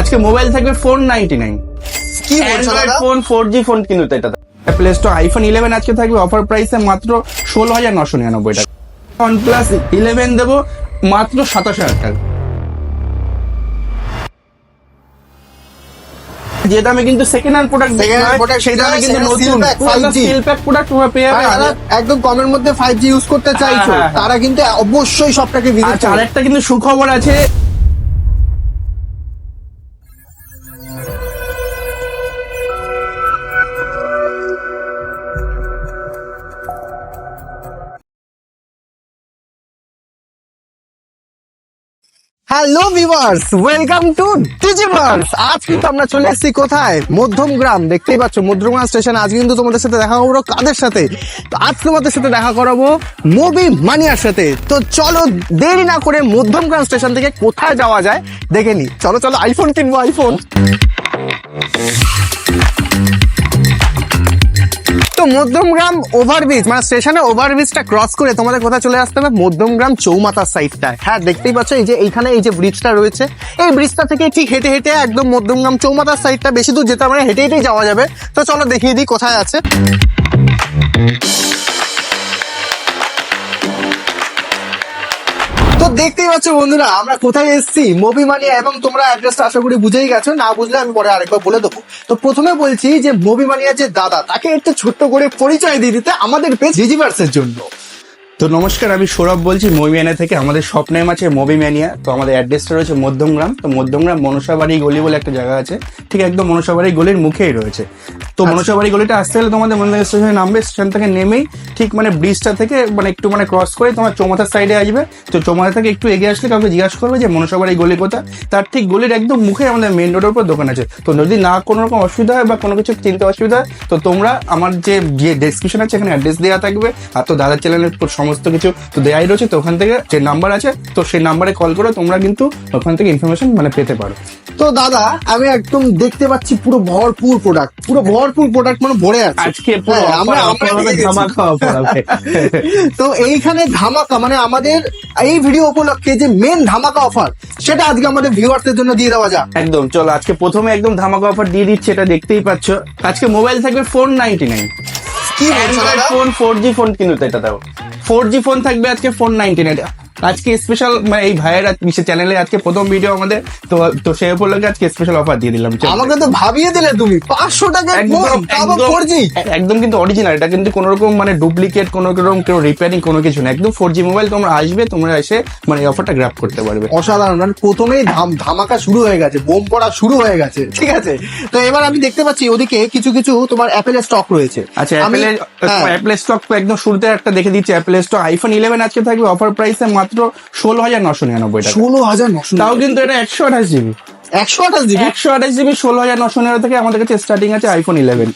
আজকে মোবাইল থাকবে four ninety nine. কি ফোন ফোর জি ফোন কিন্তু এটা প্লে স্টোর আইফোন ইলেভেন আজকে থাকবে অফার প্রাইসে মাত্র ষোলো হাজার নশো নিরানব্বই টাকা। ওয়ান প্লাস ইলেভেন দেবো মাত্র সাতাশ হাজার টাকা। যে দামে কিন্তু সেকেন্ড হ্যান্ড প্রোডাক্ট সেই দামে কিন্তু নতুন। steel pack, 5G steel pack product তোমরা পেয়ে যাবে। একদম কমের মধ্যে ফাইভ জি ইউজ করতে চাইছো হ্যাঁ, হ্যাঁ। তারা কিন্তু অবশ্যই সবটাকে ভিজিট আরেকটা কিন্তু সুখবর আছে hello viewers welcome to Digiverse আজ কিন্তু আমরা চলে আসছি কোথায়? মধ্যমগ্রাম। দেখতেই পাচ্ছ, মধ্যমগ্রাম স্টেশন আজ কিন্তু তোমাদের সাথে দেখা করব কাদের সাথে? তো আজ তোমাদের সাথে দেখা করাবো মুভি মানিয়ার সাথে। তো চলো দেরি না করে মধ্যমগ্রাম স্টেশন থেকে কোথায় যাওয়া যায়, দেখে নি চলো চলো আইফোন কিনবো আইফোন মধ্যমগ্রাম ওভারব্রিজ মানে স্টেশনে ওভারব্রিজটা ক্রস করে তোমাদের কোথায় চলে আসতে হবে? মধ্যমগ্রাম চৌমাথার সাইডটায় হ্যাঁ দেখতেই পাচ্ছ, এই যে এইখানে এই যে ব্রিজটা রয়েছে, এই ব্রিজটা থেকে ঠিক হেঁটে হেঁটে একদম মধ্যমগ্রাম চৌমাথার সাইডটা বেশি দূর যেতে মানে হেঁটে হেঁটেই যাওয়া যাবে। তো চলো দেখিয়ে দিই কোথায় আছে। তো দেখতেই পাচ্ছ বন্ধুরা, আমরা কোথায় এসেছি? মুভি মানিয়া এবং তোমরা অ্যাড্রেসটা আশা করি বুঝেই গেছো, না বুঝলে আমি পরে আরেকবার বলে দেবো। তো প্রথমে বলছি যে মুভি মানিয়া যে দাদা, তাকে একটু ছোট্ট করে পরিচয় দিয়ে দিতে আমাদের পেজ ডিজিভার্সের জন্য। তো নমস্কার আমি সৌরভ বলছি মবিম্যানিয়া থেকে। আমাদের শপ নেম আছে মবিম্যানিয়া তো আমাদের অ্যাড্রেসটা রয়েছে মধ্যমগ্রাম। তো মধ্যমগ্রাম মনসাবাড়ি গলি বলে একটা জায়গা আছে। ঠিক একদম মনসাবাড়ি গলির মুখেই রয়েছে। তো মনসাবাড়ি গলিটা আসতে গেলে তোমাদের মন্দির স্টেশনে নামবে। স্টেশন থেকে নেমেই ঠিক মানে ব্রিজটা থেকে মানে একটু মানে ক্রস করে তোমার চৌমাথার সাইডে আসবে। তো চৌমাথা থেকে একটু এগিয়ে আসলে কাউকে জিজ্ঞাসা করবে যে মনসাবাড়ি গলি কোথায়? তার ঠিক গলির একদম মুখে আমাদের মেন রোডের উপর দোকান আছে। তো যদি না কোনো রকম অসুবিধা হয় বা কোনো কিছু চিন্তা অসুবিধা হয় তো তোমরা আমার যে যে ডেসক্রিপশন আছে এখানে অ্যাড্রেস দেওয়া থাকবে। আর তো দাদার চ্যানেলের সমস্ত কিছু তো দেওয়াই রয়েছে তো ওখান থেকে যে নাম্বার আছে তো সেই নাম্বারে কল করে তোমরা কিন্তু ওখান থেকে ইনফরমেশন মানে পেতে পারো। তো দাদা আমি একদম দেখতে পাচ্ছি পুরো ভরপুর প্রোডাক্ট পুরো ভরপুর প্রোডাক্ট মানে ভরে আছে। আজকে হ্যাঁ। তো এইখানে ধামাকা মানে আমাদের এই ভিডিও উপলক্ষে যে মেন ধামাকা অফার সেটা আজকে আমাদের ভিউয়ারদের জন্য দিয়ে দেওয়া যাক। একদম চলো আজকে প্রথমে একদম ধামাকা অফার দিয়ে দিচ্ছে এটা দেখতেই পাচ্ছ। আজকে মোবাইল থাকবে ফোর নাইনটি নাইন কি বলছো ফোন ফোর জি ফোন কিন্তু এটা দাও। ফোর জি ফোন থাকবে আজকে ফোর নাইনটি নাইন আজকে স্পেশাল মানে এই ভাইয়ের চ্যানেলে আজকে প্রথম ভিডিও আমাদের। তো তো সেই উপলক্ষে আজকে স্পেশাল অফার দিয়ে দিলাম। আমাকে তো ভাবিয়ে দিলে তুমি। পাঁচশো টাকা একদম কিন্তু অরিজিনাল এটা কিন্তু কোনো রকম মানে ডুপ্লিকেট কোনো রকম কেউ রিপেয়ারিং কোনো কিছু না একদম ফোর জি মোবাইল তোমরা আসবে তোমরা এসে মানে এই অফারটা গ্র্যাপ করতে পারবে। অসাধারণ মানে প্রথমেই ধাম- ধামাকা শুরু হয়ে গেছে বোম পড়া শুরু হয়ে গেছে। ঠিক আছে। তো এবার আমি দেখতে পাচ্ছি ওদিকে কিছু কিছু তোমার অ্যাপেলের স্টক রয়েছে। আচ্ছা অ্যাপেলের হ্যাঁ, অ্যাপেল স্টক একদম শুরুতে একটা দেখে দিচ্ছি। অ্যাপেল স্টক আইফোন ইলেভেন আজকে থাকবে অফার প্রাইসে মাত্র ষোলো হাজার নশো নিরানব্বই টাকা। ষোলো হাজার নশো তাও কিন্তু এটা একশো আঠাশ জিবি। একশো আঠাশ জিবি? একশো আঠাশ জিবি ষোলো হাজার নশো নিরানব্বই থেকে আমাদের কাছে স্টার্টিং আছে আইফোন ইলেভেন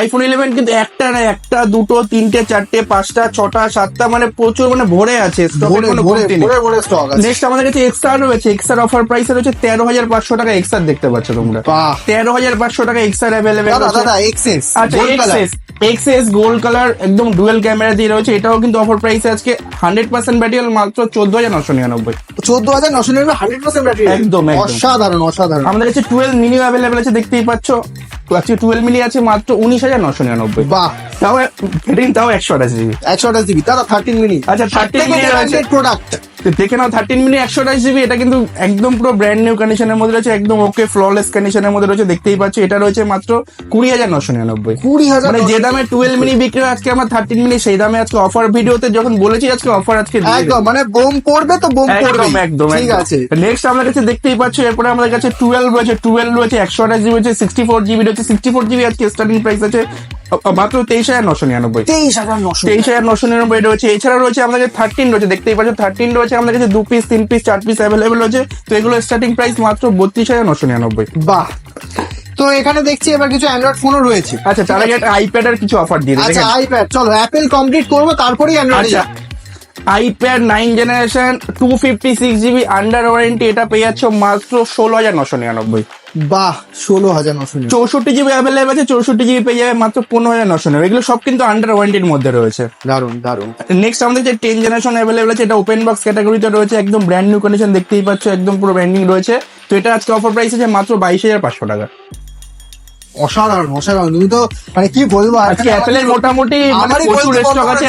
আইফোন ইলেভেন কিন্তু একটা না একটা দুটো তিনটে চারটে পাঁচটা ছটা সাতটা মানে প্রচুর মানে ভরে আছে নেক্সট আমাদের কাছে এক্সআর রয়েছে। এক্সআর অফার প্রাইস রয়েছে তেরো হাজার পাঁচশো টাকা এক্সআর দেখতে পাচ্ছ তোমরা। তেরো হাজার পাঁচশো টাকা এক্সআর অ্যাভেলেবেল দাদা এক্সেস আচ্ছা এক্সএস এক্সএস গোল্ড কালার একদম ডুয়েল ক্যামেরা দিয়ে রয়েছে। এটাও কিন্তু অফার প্রাইস আজকে হান্ড্রেড পার্সেন্ট ব্যাটারি মাত্র চোদ্দ হাজার নশো নিরানব্বই। চোদ্দ হাজার নশো নিরানব্বই হান্ড্রেড পার্সেন্ট ব্যাটারি একদম। অসাধারণ অসাধারণ। আমাদের কাছে টুয়েলভ মিনি অ্যাভেলেবেল আছে দেখতেই পাচ্ছ। আজকে টুয়েলভ মিনি আছে মাত্র উনিশ হাজার নশো নিরানব্বই। বাহ। তাও ব্যাটারি তাও একশো আঠাশ জিবি একশো আঠাশ জিবি দাদা থার্টিন মিনিট আচ্ছা, 13 minute আছে। প্রোডাক্ট দেখে নাও থার্টিন মিনি একশো আঠাশ জিবি এটা কিন্তু একদম পুরো ব্র্যান্ড নিউ কন্ডিশনের মধ্যে রয়েছে একদম ওকে ফ্ললেস কন্ডিশনের মধ্যে রয়েছে দেখতেই পাচ্ছ এটা রয়েছে মাত্র কুড়ি হাজার নশো নিরানব্বই। কুড়ি হাজার মানে যে দামে টুয়েলভ মিনি বিক্রি আজকে আমার থার্টিন মিনি সেই দামে আজকে অফার ভিডিওতে যখন বলেছি আজকে অফার আজকে একদম মানে বোম পড়বে তো বোম পড়বে একদম একদম ঠিক আছে। নেক্সট আমাদের কাছে দেখতেই পাচ্ছ এরপরে আমাদের কাছে টুয়েলভ রয়েছে টুয়েলভ রয়েছে একশো আঠাশ জিবি রয়েছে সিক্সটি ফোর জিবি রয়েছে সিক্সটি ফোর জিবি আজকে স্টার্টিং প্রাইস আছে মাত্র তেইশ হাজার নশো নিরানব্বই। তেইশ হাজার নশো। তেইশ হাজার নশো নিরানব্বই রয়েছে এছাড়া রয়েছে আমাদের থার্টিন রয়েছে দেখতেই পাচ্ছ থার্টিন রয়েছে আমাদের কাছে দু পিস তিন পিস চার পিস অ্যাভেলেবেল আছে তো এগুলো স্টার্টিং প্রাইস মাত্র বত্রিশ হাজার নশো নিরানব্বই। বাহ। তো এখানে দেখছি এবার কিছু অ্যান্ড্রয়েড ফোনও রয়েছে। আচ্ছা তার আগে একটা আইপ্যাড এর কিছু অফার দিয়ে আচ্ছা আইপ্যাড চলো অ্যাপেল কমপ্লিট করব তারপরেই Android iPad nine generation two fifty six GB under warranty এটা পেয়ে যাচ্ছ মাত্র ষোলো হাজার নশো নিরানব্বই। বাহ ষোলো হাজার নশো। চৌষট্টি জিবি অ্যাভেলেবল আছে চৌষট্টি জিবি পেয়ে যাবে মাত্র পনেরো হাজার নশো নেবে এগুলো সব কিন্তু আন্ডার ওয়ারেন্টির মধ্যে রয়েছে। দারুণ দারুণ নেক্সট আমাদের যে টেন জেনারেশন অ্যাভেলেবল আছে এটা ওপেন বক্স ক্যাটাগরিতে রয়েছে একদম ব্র্যান্ড নিউ কন্ডিশন দেখতেই পাচ্ছ একদম পুরো ব্র্যান্ডিং রয়েছে। তো এটা আজকে অফার প্রাইস আছে মাত্র বাইশ হাজার পাঁচশো টাকা। অসাধারণ অসাধারণ। তুমি তো মানে কি বলব আজকে অ্যাপেলের মোটামুটি মানে প্রচুর স্টক আছে।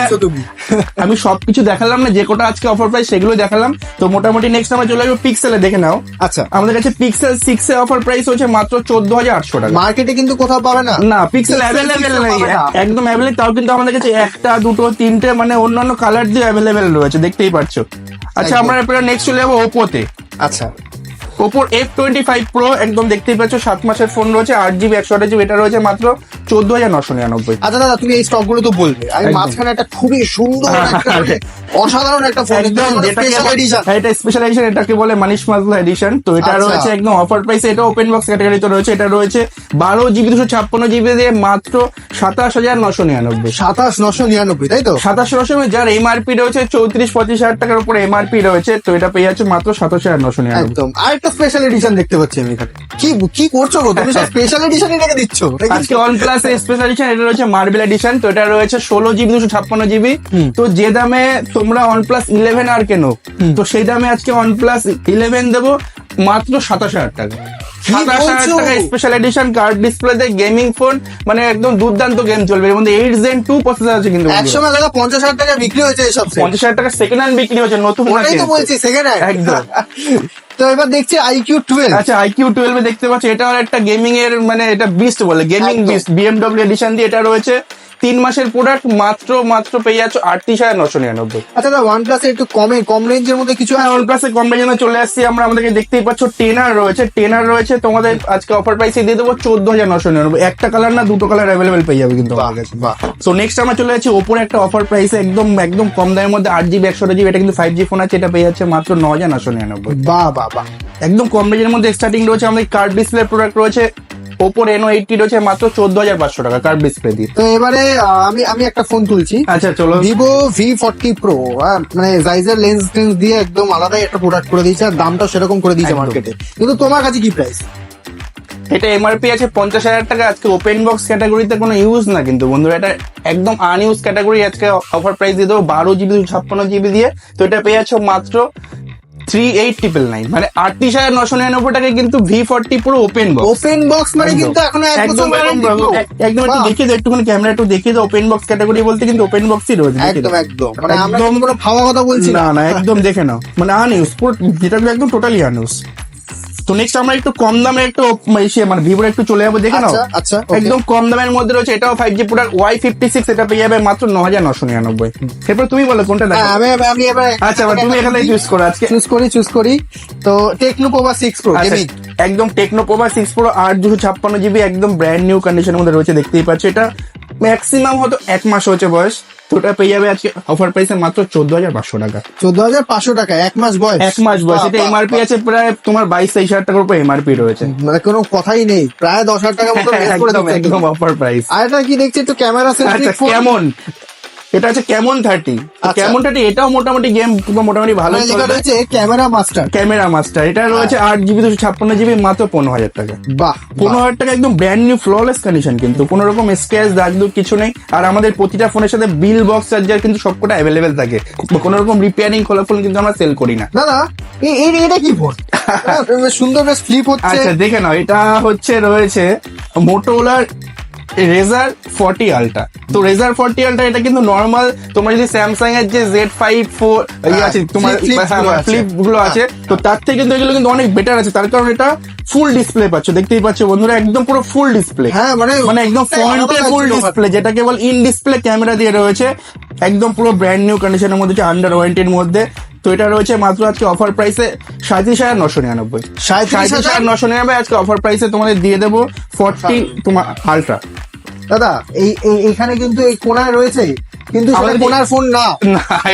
আমি সবকিছু দেখালাম না যে কোটা আজকে অফার প্রাইস সেগুলো দেখালাম। তো মোটামুটি নেক্সট আমরা চলে আসব পিক্সেলে দেখে নাও। আচ্ছা। আমাদের কাছে পিক্সেল সিক্স এর অফার প্রাইস হচ্ছে মাত্র চোদ্দ হাজার আটশো টাকা। মার্কেটে কিন্তু কোথাও পাবে না। না পিক্সেল অ্যাভেলেবেল নেই। একদম অ্যাভেলেবল তাও কিন্তু আমাদের কাছে একটা দুটো তিনটে মানে অন্যান্য কালার দিয়ে অ্যাভেলেবেল রয়েছে দেখতেই পাচ্ছ। আচ্ছা আমরা এরপরে নেক্সট চলে যাব ওপোতে আচ্ছা। ওপোর এফ টোয়েন্টি ফাইভ প্রো একদম দেখতেই পাচ্ছ সাত মাসের ফোন রয়েছে আট জিবি একশো আট জিবি এটা রয়েছে মাত্র চোদ্দ হাজার নশো নিরানব্বই আচ্ছা দাদা তুমি এই স্টকগুলো তো বলবে আমি। মাঝখানে একটা খুবই সুন্দর অসাধারণ একটা ফোন একদম হ্যাঁ, এটা স্পেশাল এডিশন এটাকে বলে? মানিশ মাজলা এডিশন তো এটা আচ্ছা। রয়েছে একদম অফার প্রাইসে এটা ওপেন বক্স ক্যাটাগরিতে রয়েছে এটা রয়েছে বারো জিবি দুশো ছাপ্পান্ন জিবি দিয়ে মাত্র সাতাশ হাজার নশো নিরানব্বই। সাতাশ নশো নিরানব্বই তাই তো? সাতাশ নশো যার এমআরপি রয়েছে চৌত্রিশ পঁচিশ হাজার টাকার উপরে এমআরপি রয়েছে তো এটা পেয়ে যাচ্ছে মাত্র সাতাশ হাজার নশো নিরানব্বই। একদম। আর একটা স্পেশাল এডিশন দেখতে পাচ্ছি আমি এখানে। কি কি করছ গো? তুমি স্পেশাল এডিশনই রেখে দিচ্ছ? আজকে ওয়ান প্লাস স্পেশাল এডিশন এটা রয়েছে মার্বেল এডিশন তো এটা রয়েছে ষোলো জিবি দুশো ছাপ্পান্ন জিবি তো যে দামে তোমরা ওয়ান প্লাস ইলেভেন আর কেন? তো সেই দামে আজকে ওয়ান প্লাস ইলেভেন দেবো মাত্র সাতাশ হাজার টাকা। স্পেশাল এডিশন কার্ড ডিসপ্লেতে গেমিং ফোন মানে একদম দুর্দান্ত গেম চলবে। এর মধ্যে এইট জেন টু প্রসেসর আছে কিন্তু একশো পঞ্চাশ হাজার টাকা বিক্রি হয়েছে এসব পঞ্চাশ হাজার টাকা সেকেন্ড হ্যান্ড বিক্রি হচ্ছে নতুন ওটাই তো বলছি সেকেন্ড একদম। তো এবার দেখছি আইকিউ টুয়েলভ আচ্ছা আইকিউ টুয়েলভে দেখতে পাচ্ছ এটাও একটা গেমিং এর মানে এটা বিস্ট বলে গেমিং। বিস্ট বিএমডব্লিউ এডিশন দিয়ে এটা রয়েছে। তিন মাসের প্রোডাক্ট মাত্র মাত্র পেয়ে যাচ্ছ আটত্রিশ হাজার নশো নিরানব্বই। আচ্ছা ওয়ান প্লাস একটু কমে কম রেঞ্জের মধ্যে কিছু হ্যাঁ ওয়ান প্লাসে কম রেঞ্জে চলে আসছি আমরা আমাদেরকে দেখতেই পাচ্ছ টেনার রয়েছে টেনার রয়েছে তোমাদের আজকে অফার প্রাইসে দিয়ে দেবো চোদ্দ হাজার নশো নিরানব্বই। একটা কালার না দুটো কালার অ্যাভেলেবেল পেয়ে যাবে কিন্তু আমার কাছে। বাহ। সো নেক্সট আমরা চলে যাচ্ছি ওপোর একটা অফার প্রাইসে একদম একদম কম দামের মধ্যে আট জিবি একশো জিবি এটা কিন্তু ফাইভ জি ফোন আছে এটা পেয়ে যাচ্ছে মাত্র ন হাজার নশো নিরানব্বই। বা বা একদম কম রেঞ্জের মধ্যে স্টার্টিং রয়েছে আমাদের কার্ড ডিসপ্লে প্রোডাক্ট রয়েছে ওপোর এনো এইটটি রয়েছে মাত্র চোদ্দ হাজার পাঁচশো টাকা কার ডিসপ্লে দিয়ে? তো এবারে আমি আমি একটা ফোন তুলছি। আচ্ছা চলো। ভিভো ভি ফর্টি প্রো মানে জাইজের লেন্স টেন্স দিয়ে একদম আলাদাই একটা প্রোডাক্ট করে দিয়েছে আর দামটা সেরকম করে দিয়েছে মার্কেটে কিন্তু তোমার কাছে কি প্রাইস এটা এমআরপি আছে পঞ্চাশ হাজার টাকা আজকে ওপেন বক্স ক্যাটাগরিতে কোনো ইউজ না কিন্তু বন্ধুরা এটা একদম আনইউজ ক্যাটাগরি আজকে অফার প্রাইস দিয়ে দেবো বারো জিবি ছাপ্পান্ন জিবি দিয়ে। তো এটা পেয়ে যাচ্ছ মাত্র থ্রি এইট ট্রিপল নাইন মানে আটত্রিশ হাজার নশো নিরানব্বই টাকায় কিন্তু ভি ফর্টি পুরো ওপেন বক্স ওপেন বক্স মানে কিন্তু এখনও একদম একদম। একটু দেখে দাও একটুখানি ক্যামেরা একটু দেখিয়ে দাও ওপেন বক্স ক্যাটাগরি বলতে কিন্তু ওপেন বক্সই রয়েছে একদম একদম। মানে আমরা কোনো ফাওয়া কথা বলছি না? না একদম দেখে নাও। মানে আনইউজ পুরো যেটা একদম টোটালি আনইউজ তো নেক্সট আমরা একটু কম দামে একটু মানে ভিভোর একটু চলে যাব দেখে নাও। আচ্ছা আচ্ছা একদম কম দামের মধ্যে রয়েছে এটাও five G product Y fifty six এটা পেয়ে যাবে মাত্র ন হাজার নশো নিরানব্বই। এরপর তুমি বলো কোনটা হ্যাঁ, দেখো আমি আমি এবার আচ্ছা তুমি এখানে চুজ করো আজকে। চুজ করি চুজ করি। তো টেকনো পোভা সিক্স প্রো একদম টেকনো পোভা সিক্স প্রো আট দুশো ছাপ্পান্ন জিবি একদম ব্র্যান্ড নিউ কন্ডিশনের মধ্যে রয়েছে দেখতেই পাচ্ছ এটা। ম্যাক্সিমাম হয়তো এক মাস হচ্ছে বয়স। তো ওটা পেয়ে যাবে আজকে অফার প্রাইসে মাত্র চোদ্দ হাজার পাঁচশো টাকা। চোদ্দ হাজার পাঁচশো টাকা এক মাস বয়স। এক মাস বয়স এটা এমআরপি আছে প্রায় তোমার বাইশ তেইশ হাজার টাকার উপর এমআরপি রয়েছে। মানে কোনো কথাই নেই প্রায় দশ হাজার টাকা মতো একদম অফার প্রাইস আর এটা কি দেখছি একটু ক্যামেরা আচ্ছা সেন্ট্রিক কেমন? এটা আছে কেমন থার্টি। কেমন থার্টি এটাও মোটামুটি গেম মোটামুটি ভালো মানে রয়েছে ক্যামেরা মাস্টার ক্যামেরা মাস্টার এটা রয়েছে আট জিবি দুশো ছাপ্পান্ন জিবি মাত্র পনেরো হাজার টাকা। বাহ পনেরো হাজার টাকা একদম ব্র্যান্ড নিউ ফ্ললেস কন্ডিশন কিন্তু। কোনো রকম স্ক্র্যাচ দাগ দুগ কিছু নেই। আর আমাদের প্রতিটা ফোনের সাথে বিল বক্স চার্জার কিন্তু সবকটা অ্যাভেলেবেল থাকে। কোনো রকম রিপেয়ারিং খোলা ফোন কিন্তু আমরা সেল করি না। দাদা এটা কি ফোন হ্যাঁ, সুন্দর বেশ ফ্লিপ হচ্ছে। আচ্ছা দেখে নাও। এটা হচ্ছে রয়েছে মোটোলার রেজার ফর্টি আলটা তো রেজার ফর্টি আলটা এটা কিন্তু নর্মাল তোমার যদি স্যামসাং এর যে জেড ফাইভ ফোর হ্যাঁ, আছে তোমার flip- flip গুলো আছে। ফ্লিপগুলো আছে তো তার থেকে কিন্তু এগুলো কিন্তু অনেক বেটার আছে। তার কারণ এটা ফুল ডিসপ্লে পাচ্ছ দেখতেই পাচ্ছ বন্ধুরা একদম পুরো ফুল ডিসপ্লে হ্যাঁ, মানে- মানে একদম ফ্রন্টে ফুল ডিসপ্লে যেটা কেবল ইন ডিসপ্লে ক্যামেরা দিয়ে রয়েছে একদম পুরো ব্র্যান্ড নিউ কন্ডিশনের মধ্যে আন্ডার ওয়ারেন্টির মধ্যে। তো এটা রয়েছে মাত্র আজকে অফার প্রাইসে সাঁত্রিশ হাজার নশো নিরানব্বই। সাঁত্রিশ? হাজার? নশো নিরানব্বই আজকে অফার প্রাইসে তোমাদের দিয়ে দেবো ফর্টি তোমার আলট্রা দাদা এই এইখানে কিন্তু এই কোনায় রয়েছে কিন্তু কোনার ফোন না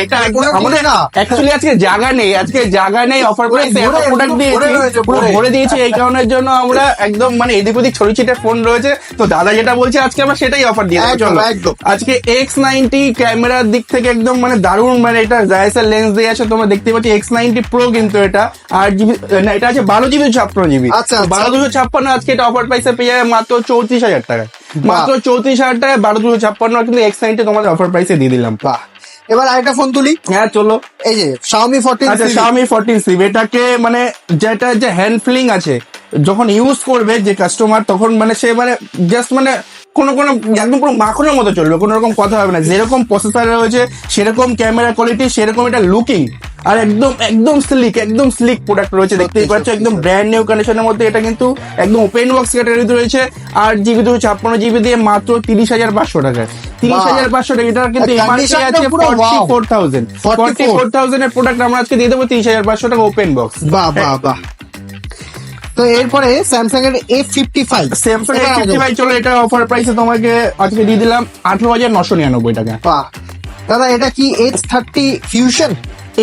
এটা আমাদের না। অ্যাকচুয়ালি আজকে জায়গা নেই আজকে জায়গা নেই অফার করে পুরো প্রোডাক্ট পুরো দিয়েছি পুরো ভরে। দিয়েছি এই কারণের জন্য আমরা একদম মানে এদিক ওদিক ছড়ি ছিটে ফোন রয়েছে তো দাদা যেটা বলছে আজকে আমরা সেটাই অফার দিয়ে চলো একদম। আজকে এক্স নাইনটি ক্যামেরার দিক থেকে একদম মানে দারুণ মানে এটা জায়সার লেন্স দিয়ে আছে তোমরা দেখতে পাচ্ছি এক্স নাইনটি প্রো কিন্তু এটা আট জিবি না এটা আছে বারো জিবি ছাপ্পান্ন জিবি আচ্ছা, আচ্ছা। বারো দুশো ছাপ্পান্ন আজকে এটা অফার প্রাইসে পেয়ে যাবে মাত্র চৌত্রিশ হাজার টাকায় মাত্র চৌত্রিশ হাজার টাকায় বারো দুশো ছাপ্পান্ন কিন্তু এক্স নাইনটি তোমাদের অফার প্রাইসে দিয়ে দিলাম। বাহ। এবার আরেকটা ফোন তুলি। হ্যাঁ চলো। এই যে Xiaomi 14 আচ্ছা। Xiaomi 14 সিভ এটাকে মানে যেটা যে হ্যান্ড ফিলিং আছে যখন ইউজ করবে যে কাস্টমার তখন মানে সে মানে জাস্ট মানে কোনো কোনো একদম পুরো মাখনের মতো চলবে কোনো রকম কথা হবে না। যেরকম প্রসেসর রয়েছে সেরকম ক্যামেরা কোয়ালিটি সেরকম এটা লুকিং আর একদম একদম স্লিক একদম স্লিক প্রোডাক্ট রয়েছে দেখতেই পাচ্ছ একদম ব্র্যান্ড নিউ কন্ডিশনের মধ্যে এটা কিন্তু একদম ওপেন বক্স ক্যাটাগরিতে রয়েছে আর জিবি দুশো ছাপ্পান্ন জিবি দিয়ে মাত্র তিরিশ হাজার পাঁচশো টাকা। তিরিশ হাজার পাঁচশো টাকা এটা কিন্তু এমআরপি আছে forty. Four thousand 44,000 forty four থাউজেন্ডের product আমরা আজকে দিয়ে দেবো তিরিশ হাজার পাঁচশো টাকা ওপেন বক্স বাহ বাহ বাহ। তো এরপরে স্যামসাং এর এ ফিফটি ফাইভ স্যামসাং এর ফিফটি ফাইভ চলো এটা অফার প্রাইসে তোমাকে আজকে দিয়ে দিলাম আঠারো হাজার নশো নিরানব্বই টাকা। দাদা এটা কি H thirty fusion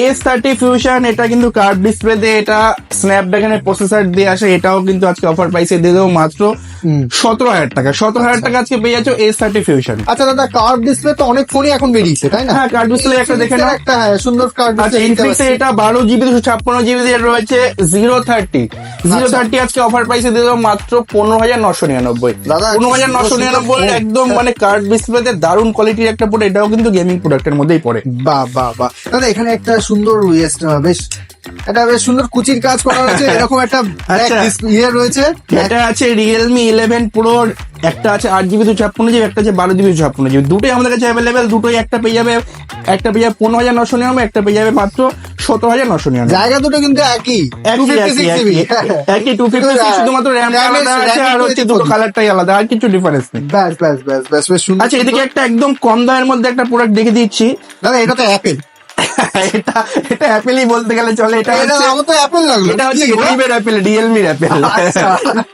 S thirty fusion এটা কিন্তু কার্ভ ডিসপ্লে এটা স্ন্যাপড্রাগনের প্রসেসর দিয়ে আসে, এটাও কিন্তু আজকে অফার প্রাইসে দিয়ে দেবো মাত্র সতেরো হাজার টাকা সতেরো হাজার টাকা আজকে পেয়ে যাচ্ছ এস থার্টি ফিউশন আচ্ছা দাদা কার্ড ডিসপ্লে তো অনেক ফোনই এখন বেরিয়েছে তাই না? হ্যাঁ কার্ভ ডিসপ্লে একটা দেখে নাও। একটা হ্যাঁ, সুন্দর কার্ভ আচ্ছা ইনফিক্সে এটা বারো জিবি দুশো ছাপ্পান্ন জিবি রয়েছে জিরো থার্টি জিরো। থার্টি আজকে অফার প্রাইসে দিয়ে দেবো মাত্র পনেরো হাজার নশো নিরানব্বই। দাদা, পনেরো হাজার নশো নিরানব্বই একদম মানে কার্ড ডিসপ্লেতে দারুণ কোয়ালিটির একটা প্রোডাক্ট এটাও কিন্তু গেমিং প্রোডাক্টের মধ্যেই পড়ে। বাহ বাহ বাহ। দাদা এখানে একটা সুন্দর ইয়ে, বেশ এটা বেশ সুন্দর কুচির কাজ করা হয়েছে এরকম একটা আচ্ছা। ইয়ে রয়েছে। এটা আছে রিয়েলমি ইলেভেন প্রো একটা আছে আট জিবি দুশো ছাপ্পান্ন জিবি একটা আছে বারো জিবি দুশো ছাপ্পান্ন জিবি দুটোই আমাদের কাছে অ্যাভেলেবেল দুটোই একটা পেয়ে যাবে একটা পেয়ে যাবে পনেরো হাজার নশো নিরানব্বই একটা পেয়ে যাবে মাত্র সতেরো হাজার নশো নিরানব্বই। জায়গা দুটো কিন্তু একই একই, 256 একই, GB একই, একই টু ফিফটি শুধুমাত্র র্যাম আছে আর হচ্ছে দুটো কালারটাই আলাদা আর কিছু ডিফারেন্স নেই। ব্যাস ব্যাস ব্যাস ব্যাস আচ্ছা এদিকে একটা একদম কম দামের মধ্যে একটা প্রোডাক্ট দেখে দিচ্ছি। দাদা এটা তো অ্যাপেল এটা এটা অ্যাপেলই বলতে গেলে চলে এটা তো অ্যাপেল লাগল এটা হচ্ছে? গরিবের অ্যাপেল রিয়েলমির অ্যাপেল।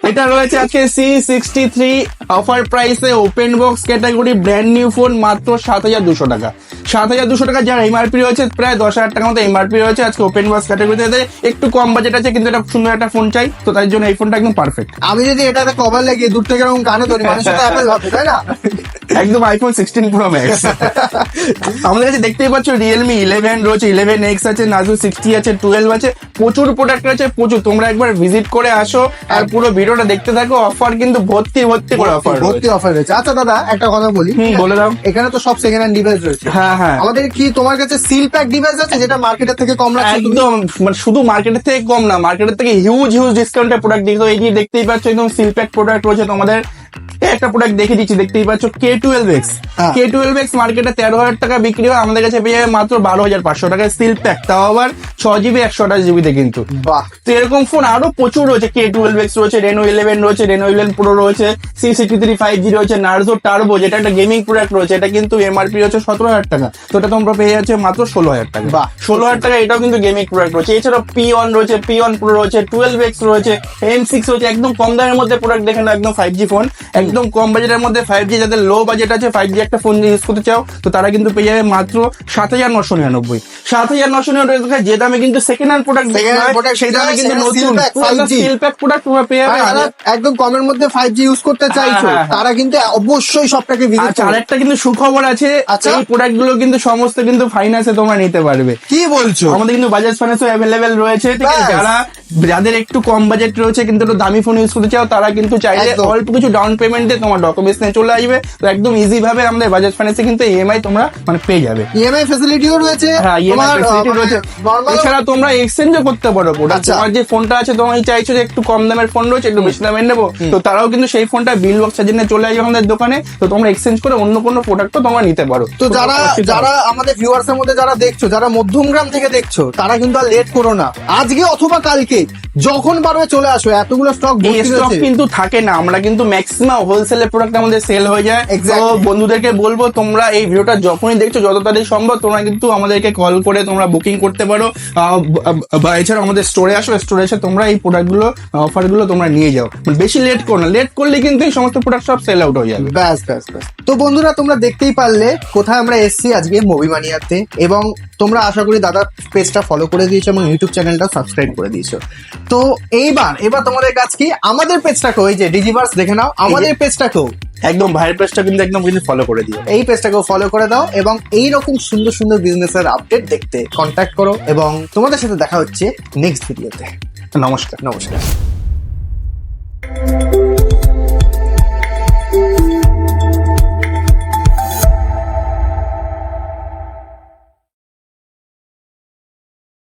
এটা রয়েছে আজকে সি সিক্সটি থ্রি অফার প্রাইসে open box category brand new phone মাত্র সাত হাজার দুশো টাকা। সাত হাজার দুশো টাকা যার এমআরপি রয়েছে প্রায় দশ হাজার টাকার মতো এমআরপি রয়েছে। আজকে ওপেন বক্স ক্যাটাগরিতে একটু কম বাজেট আছে কিন্তু এটা সুন্দর একটা ফোন চাই। তো তার জন্য এই ফোনটা একদম পারফেক্ট আমি যদি এটা একটা কভার লাগিয়ে দূর থেকে এরকম কানে ধরি মানুষ অ্যাপেল ভাবে তাই না? একদম আইফোন সিক্সটিন প্রো ম্যাক্স আমাদের কাছে দেখতেই পাচ্ছ রিয়েলমি ইলেভেন রয়েছে ইলেভেন এক্স আছে নাজু সিক্সটি আছে টুয়েলভ আছে। প্রচুর প্রোডাক্ট আছে প্রচুর। তোমরা একবার ভিজিট করে আসো আর পুরো ভিডিওটা দেখতে থাকো। অফার কিন্তু ভর্তি ভর্তি করে অফার ভর্তি অফার রয়েছে। আচ্ছা দাদা একটা কথা বলি। বলে দাও। এখানে তো সব সেকেন্ড হ্যান্ড ডিভাইস রয়েছে। হ্যাঁ হ্যাঁ। আমাদের কি তোমার কাছে সিল প্যাক ডিভাইস আছে যেটা মার্কেটের থেকে কম রাখছে? একদম মানে শুধু মার্কেটের থেকে কম না মার্কেটের থেকে হিউজ হিউজ ডিসকাউন্টের প্রোডাক্ট দেখো এই যে দেখতেই পাচ্ছ একদম সিলপ্যাক প্রোডাক্ট রয়েছে তোমাদের। এই একটা প্রোডাক্ট দেখে দিচ্ছি দেখতেই পাচ্ছ K twelve X. K twelve X মার্কেটে তেরো হাজার টাকা বিক্রি হয় আমাদের কাছে পেয়ে যাবে মাত্র বারো হাজার পাঁচশো টাকায় সিল প্যাক তাও আবার ছ জিবি একশো আঠাশ জিবিতে কিন্তু। বাহ। তো এরকম ফোন আরও প্রচুর রয়েছে কে টুয়েলভ এক্স রয়েছে রেনো ইলেভেন রয়েছে রেনো ইলেভেন প্রো রয়েছে C sixty three five G রয়েছে নার্জো টার্বো যেটা একটা গেমিং প্রোডাক্ট রয়েছে এটা কিন্তু এমআরপি রয়েছে সতেরো হাজার টাকা। তো এটা তোমরা পেয়ে যাচ্ছে মাত্র ষোলো হাজার টাকা। বা ষোলো হাজার টাকা এটাও কিন্তু গেমিং প্রোডাক্ট রয়েছে। এছাড়াও পি ওয়ান রয়েছে পি ওয়ান প্রো রয়েছে টুয়েলভ এক্স রয়েছে এম সিক্স রয়েছে একদম কম দামের মধ্যে প্রোডাক্ট দেখে একদম ফাইভ জি ফোন একদম কম বাজেটের মধ্যে ফাইভ জি যাদের লো বাজেট আছে ফাইভ জি একটা ফোন ইউজ করতে চাও তো তারা কিন্তু পেয়ে যাবে মাত্র সাত হাজার নশো নিরানব্বই। সাত হাজার নশো নিরানব্বই যে দামে কিন্তু সেকেন্ড হ্যান্ড প্রোডাক্ট সেই দামে কিন্তু নতুন Silpack 5G steel pack product পেয়ে যাবে। একদম কমের মধ্যে ফাইভ জি ইউজ করতে চাইছো হ্যাঁ, হ্যাঁ। তারা কিন্তু অবশ্যই সবটাকে ভিজিট আচ্ছা আরেকটা কিন্তু সুখবর আছে আচ্ছা। এই প্রোডাক্টগুলো কিন্তু সমস্ত কিন্তু ফাইন্যান্সে তোমরা নিতে পারবে। কি বলছো? আমাদের কিন্তু বাজাজ ফাইন্যান্সও অ্যাভেলেবেল রয়েছে ঠিক আছে? যারা যাদের একটু কম বাজেট রয়েছে কিন্তু একটু দামি ফোন ইউজ করতে চাও তারা কিন্তু চাইলে অল্প কিছু ডাউন পেমেন্টে তোমার ডকুমেন্টস নিয়ে চলে আসবে। তো একদম ইজি ভাবে আমাদের বাজাজ ফাইন্যান্সে কিন্তু ইএমআই তোমরা মানে পেয়ে যাবে। ইএমআই ফেসিলিটিও রয়েছে। হ্যাঁ ইএমআই তোমার, ফেসিলিটি আহ, রয়েছে। এছাড়া তোমরা এক্সচেঞ্জও করতে পারো প্রোডাক্ট আচ্ছা। তোমার যে ফোনটা আছে তুমি চাইছো যে একটু কম দামের ফোন রয়েছে একটু বেশি দামের নেব। তো তারাও কিন্তু সেই ফোনটা বিল বক্স সাজিয়ে চলে আসবে আমাদের দোকানে। তো তোমরা এক্সচেঞ্জ করে অন্য কোনো প্রোডাক্টও তোমরা নিতে পারো। তো যারা যারা আমাদের ভিউয়ার্স এর মধ্যে যারা দেখছ যারা মধ্যমগ্রাম থেকে দেখছ তারা কিন্তু আর লেট করো না। আজকে অথবা কালকে যখন পারবে চলে আসো এতগুলো স্টক স্টক কিন্তু থাকে না আমরা কিন্তু ম্যাক্সিমাম হোলসেলের প্রোডাক্ট আমাদের সেল হয়ে যায়। বন্ধুদেরকে বলব তোমরা এই ভিডিওটা যখনই দেখছ যত তাড়াতাড়ি সম্ভব তোমরা কিন্তু আমাদেরকে কল করে তোমরা বুকিং করতে পারো। বা এছাড়া আমাদের স্টোরে আসো স্টোরে এসে তোমরা এই প্রোডাক্টগুলো অফারগুলো তোমরা নিয়ে যাও। মানে বেশি লেট করো না লেট করলে কিন্তু এই সমস্ত প্রোডাক্ট সব সেল আউট হয়ে যাবে। ব্যাস ব্যাস ব্যাস। তো বন্ধুরা তোমরা দেখতেই পারলে কোথায় আমরা এসেছি আজকে মুভি মানিয়াতে এবং তোমরা আশা করি দাদার পেজটা ফলো করে দিয়েছ এবং ইউটিউব চ্যানেলটা সাবস্ক্রাইব করে দিয়েছ। তো এইবার এবার তোমাদের কাজ কি? আমাদের পেজটাকে ওই যে ডিজিভার্স দেখে নাও। আমাদের পেজটাকেও একদম ভাইয়ের পেজটা কিন্তু একদম কিন্তু ফলো করে দিও। এই পেজটাকেও ফলো করে দাও এবং এই রকম সুন্দর সুন্দর বিজনেসের আপডেট দেখতে কন্ট্যাক্ট করো এবং তোমাদের সাথে দেখা হচ্ছে নেক্সট ভিডিওতে নমস্কার। নমস্কার।